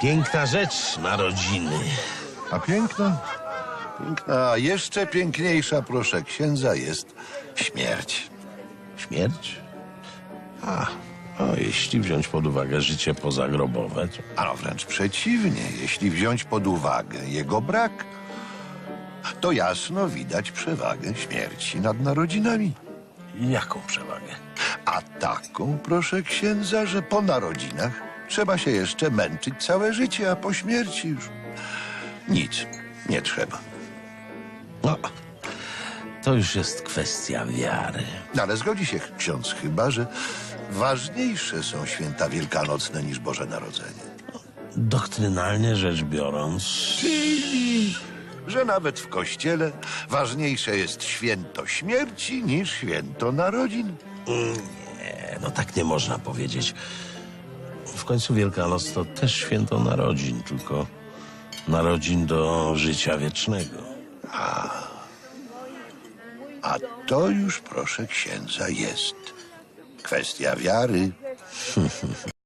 Piękna rzecz, narodziny. A piękna? Piękna, a jeszcze piękniejsza, proszę księdza, jest śmierć. Śmierć? A, o, jeśli wziąć pod uwagę życie pozagrobowe, to A no wręcz przeciwnie, jeśli wziąć pod uwagę jego brak, to jasno widać przewagę śmierci nad narodzinami. jaką przewagę? A taką, proszę księdza, że po narodzinach trzeba się jeszcze męczyć całe życie, a po śmierci już nic nie trzeba. No, to już jest kwestia wiary. No, Ale zgodzi się ksiądz chyba, że ważniejsze są święta wielkanocne niż Boże Narodzenie. Doktrynalnie rzecz biorąc, Czyli, że nawet w kościele ważniejsze jest święto śmierci niż święto narodzin. nie, no tak nie można powiedzieć. W końcu Wielkanoc to też święto narodzin, tylko narodzin do życia wiecznego. A to już, proszę księdza, jest kwestia wiary.